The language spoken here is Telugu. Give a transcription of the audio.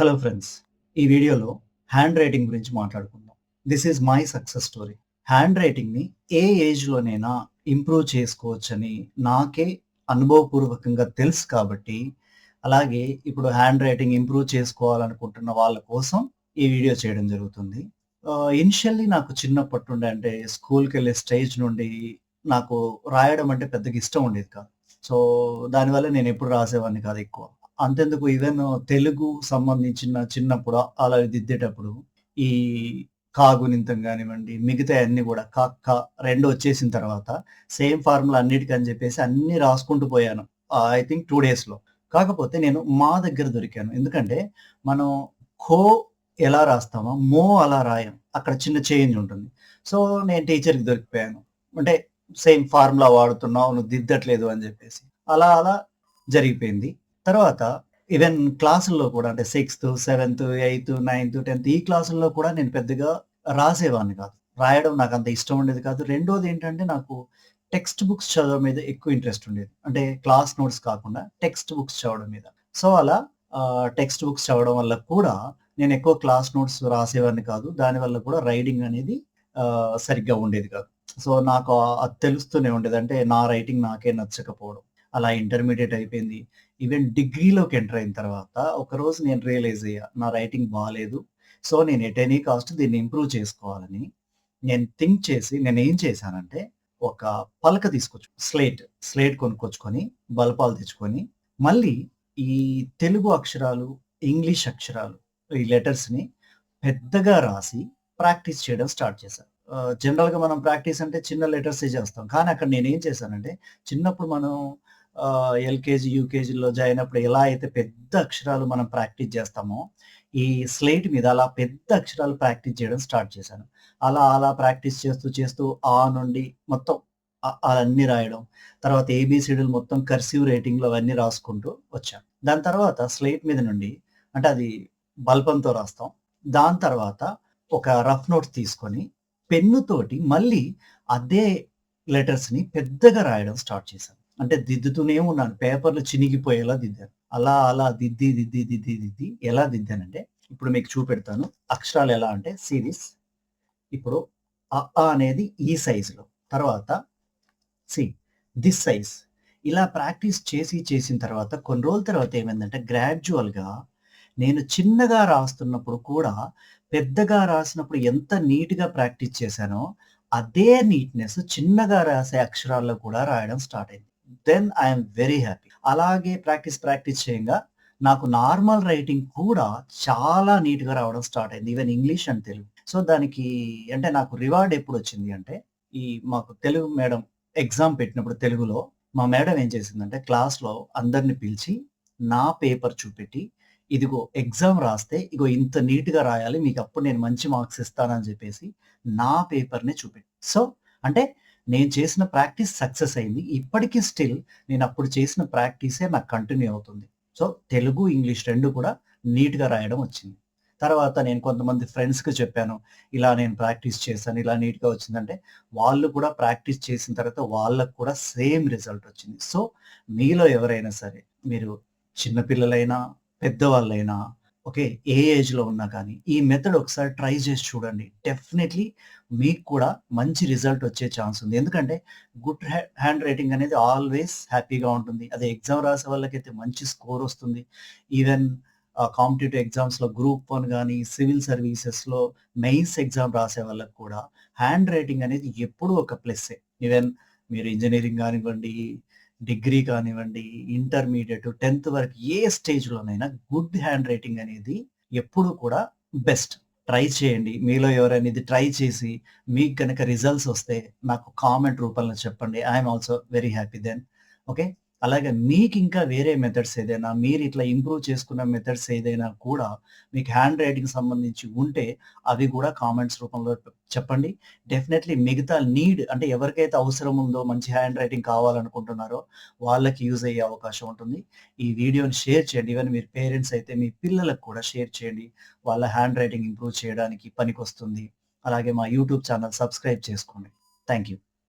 హలో ఫ్రెండ్స్ ఈ వీడియోలో హ్యాండ్ రైటింగ్ గురించి మాట్లాడుకుందాం. This is my success story hand రైటింగ్ని ఏ ఏజ్లోనైనా ఇంప్రూవ్ చేసుకోవచ్చని నాకే అనుభవపూర్వకంగా తెలుసు కాబట్టి అలాగే ఇప్పుడు హ్యాండ్ రైటింగ్ ఇంప్రూవ్ చేసుకోవాలనుకుంటున్న వాళ్ళ కోసం ఈ వీడియో చేయడం జరుగుతుంది. ఇనిషియల్లీ నాకు చిన్నప్పటి నుండి అంటే స్కూల్కి వెళ్ళే స్టేజ్ నుండి నాకు రాయడం అంటే పెద్దగా ఇష్టం ఉండేది కాదు. సో దానివల్ల నేను ఎప్పుడు రాసేవాడిని కాదు ఎక్కువ. అంతెందుకు ఈవెన్ తెలుగు సంబంధించిన చిన్నప్పుడు అలా దిద్దేటప్పుడు ఈ కాగునింతం కానివ్వండి మిగతా అన్ని కూడా కక్క రెండు వచ్చేసిన తర్వాత సేమ్ ఫార్ములా అన్నిటికని చెప్పేసి అన్ని రాసుకుంటూ పోయాను ఐ థింక్ టూ డేస్లో కాకపోతే నేను మా దగ్గర దొరికాను. ఎందుకంటే మనం ఖో ఎలా రాస్తామో మో అలా రాయం. అక్కడ చిన్న చేంజ్ ఉంటుంది. సో నేను టీచర్కి దొరికిపోయాను. అంటే సేమ్ ఫార్ములా వాడుతున్నావు నువ్వు దిద్దట్లేదు అని చెప్పేసి. అలా అలా జరిగిపోయింది. తర్వాత ఈవెన్ క్లాసుల్లో కూడా అంటే sixth seventh eighth ninth tenth ఈ క్లాసుల్లో కూడా నేను పెద్దగా రాసేవాడిని కాదు. రాయడం నాకు అంత ఇష్టం ఉండేది కాదు. రెండోది ఏంటంటే నాకు టెక్స్ట్ బుక్స్ చదవడం మీద ఎక్కువ ఇంట్రెస్ట్ ఉండేది. అంటే క్లాస్ నోట్స్ కాకుండా టెక్స్ట్ బుక్స్ చదవడం మీద. సో అలా టెక్స్ట్ బుక్స్ చదవడం వల్ల కూడా నేను ఎక్కువ క్లాస్ నోట్స్ రాసేవాడిని కాదు. దానివల్ల కూడా రైడింగ్ అనేది సరిగ్గా ఉండేది కాదు. సో నాకు అది తెలుస్తూనే ఉండేది. అంటే నా రైటింగ్ నాకే నచ్చకపోవడం. అలా ఇంటర్మీడియట్ అయిపోయింది. ఈవెన్ డిగ్రీలోకి ఎంటర్ అయిన తర్వాత ఒకరోజు నేను రియలైజ్ అయ్యా నా రైటింగ్ బాగాలేదు సో నేను ఎట్ ఎనీ కాస్ట్ దీన్ని ఇంప్రూవ్ చేసుకోవాలని నేను థింక్ చేసి నేను ఏం చేశానంటే ఒక పలక తీసుకొచ్చు స్లేట్ స్లేట్ కొనుక్కొచ్చుకొని బల్పాలు తెచ్చుకొని మళ్ళీ ఈ తెలుగు అక్షరాలు ఇంగ్లీష్ అక్షరాలు ఈ లెటర్స్ని పెద్దగా రాసి ప్రాక్టీస్ చేయడం స్టార్ట్ చేశాను జనరల్గా మనం ప్రాక్టీస్ అంటే చిన్న లెటర్సే చేస్తాం. కానీ అక్కడ నేను ఏం చేశానంటే చిన్నప్పుడు మనం ఎల్కేజీ యూకేజీలో జాయిన్ అయినప్పుడు ఎలా అయితే పెద్ద అక్షరాలు మనం ప్రాక్టీస్ చేస్తామో ఈ స్లేట్ మీద అలా పెద్ద అక్షరాలు ప్రాక్టీస్ చేయడం స్టార్ట్ చేశాను. అలా అలా ప్రాక్టీస్ చేస్తూ చేస్తూ ఆ నుండి మొత్తం అన్నీ రాయడం తర్వాత ఏబిసిడీలు మొత్తం కర్సివ్ రేటింగ్లో అవన్నీ రాసుకుంటూ వచ్చాను. దాని తర్వాత స్లేట్ మీద నుండి అంటే అది బల్పంతో రాస్తాం. దాని తర్వాత ఒక రఫ్ నోట్ తీసుకొని పెన్నుతోటి మళ్ళీ అదే లెటర్స్ని పెద్దగా రాయడం స్టార్ట్ చేశాను. అంటే దిద్దుతూనే ఉన్నాను. పేపర్లు చినిగిపోయేలా దిద్దాను. అలా అలా దిద్ది దిద్ది దిద్ది దిద్ది ఎలా దిద్దానంటే ఇప్పుడు మీకు చూపెడతాను. అక్షరాలు ఎలా అంటే సిరీస్. ఇప్పుడు అ అనేది ఈ సైజులో. తర్వాత సి దిస్ సైజ్. ఇలా ప్రాక్టీస్ చేసి చేసిన తర్వాత కొన్ని రోజుల తర్వాత ఏమైందంటే గ్రాడ్యువల్గా నేను చిన్నగా రాస్తున్నప్పుడు కూడా పెద్దగా రాసినప్పుడు ఎంత నీట్గా ప్రాక్టీస్ చేశానో అదే నీట్నెస్ చిన్నగా రాసే అక్షరాల్లో కూడా రాయడం స్టార్ట్ అయింది. దెన్ ఐఎమ్ వెరీ హ్యాపీ అలాగే ప్రాక్టీస్ ప్రాక్టీస్ చేయంగా నాకు నార్మల్ రైటింగ్ కూడా చాలా నీట్గా రావడం స్టార్ట్ అయింది. Even English and Telugu. So దానికి అంటే నాకు రివార్డ్ ఎప్పుడు వచ్చింది అంటే ఈ మాకు తెలుగు మేడం ఎగ్జామ్ పెట్టినప్పుడు తెలుగులో మా మేడం ఏం చేసిందంటే క్లాస్లో అందరిని పిలిచి నా పేపర్ చూపెట్టి ఇదిగో ఎగ్జామ్ రాస్తే ఇగో ఇంత నీట్గా రాయాలి మీకు అప్పుడు నేను మంచి మార్క్స్ ఇస్తానని చెప్పేసి నా పేపర్ని చూపెట్టి. సో అంటే నేను చేసిన ప్రాక్టీస్ సక్సెస్ అయింది. ఇప్పటికీ స్టిల్ నేను అప్పుడు చేసిన ప్రాక్టీసే నాకు కంటిన్యూ అవుతుంది. సో తెలుగు ఇంగ్లీష్ రెండు కూడా నీట్గా రాయడం వచ్చింది. తర్వాత నేను కొంతమంది ఫ్రెండ్స్కి చెప్పాను ఇలా నేను ప్రాక్టీస్ చేశాను ఇలా నీట్గా వచ్చిందంటే వాళ్ళు కూడా ప్రాక్టీస్ చేసిన తర్వాత వాళ్ళకు కూడా సేమ్ రిజల్ట్ వచ్చింది. సో మీలో ఎవరైనా సరే మీరు చిన్నపిల్లలైనా పెద్దవాళ్ళైనా ఓకే ఏ ఏజ్లో ఉన్నా కానీ ఈ మెథడ్ ఒకసారి ట్రై చేసి చూడండి. డెఫినెట్లీ మీకు కూడా మంచి రిజల్ట్ వచ్చే ఛాన్స్ ఉంది. ఎందుకంటే గుడ్ హ్యాండ్ రైటింగ్ అనేది ఆల్వేస్ హ్యాపీగా ఉంటుంది. అదే ఎగ్జామ్ రాసే వాళ్ళకైతే మంచి స్కోర్ వస్తుంది. ఈవెన్ కాంపిటేటివ్ ఎగ్జామ్స్లో గ్రూప్ వన్ కానీ సివిల్ సర్వీసెస్లో మెయిన్స్ ఎగ్జామ్ రాసే వాళ్ళకి కూడా హ్యాండ్ రైటింగ్ అనేది ఎప్పుడూ ఒక ప్లస్సే. ఈవెన్ మీరు ఇంజనీరింగ్ కానివ్వండి డిగ్రీ కానివ్వండి ఇంటర్మీడియట్ టెన్త్ వరకు ఏ స్టేజ్లోనైనా గుడ్ హ్యాండ్ రైటింగ్ అనేది ఎప్పుడు కూడా బెస్ట్. ట్రై చేయండి. మీలో ఎవరైనా ఇది ట్రై చేసి మీకు కనుక రిజల్ట్స్ వస్తే నాకు కామెంట్ రూపంలో చెప్పండి. I'm also very happy then. Okay? అలాగే మీకు ఇంకా వేరే మెథడ్స్ ఏదైనా మీరు ఇట్లా ఇంప్రూవ్ చేసుకున్న మెథడ్స్ ఏదైనా కూడా మీకు హ్యాండ్ రైటింగ్ సంబంధించి ఉంటే అవి కూడా కామెంట్స్ రూపంలో చెప్పండి. డెఫినెట్లీ మిగతా నీడ్ అంటే ఎవరికైతే అవసరం ఉందో మంచి హ్యాండ్ రైటింగ్ కావాలనుకుంటున్నారో వాళ్ళకి యూజ్ అయ్యే అవకాశం ఉంటుంది. ఈ వీడియోని షేర్ చేయండి. ఈవెన్ మీరు పేరెంట్స్ అయితే మీ పిల్లలకు కూడా షేర్ చేయండి. వాళ్ళ హ్యాండ్ రైటింగ్ ఇంప్రూవ్ చేయడానికి పనికొస్తుంది. అలాగే మా యూట్యూబ్ ఛానల్ సబ్స్క్రైబ్ చేసుకోండి. Thank you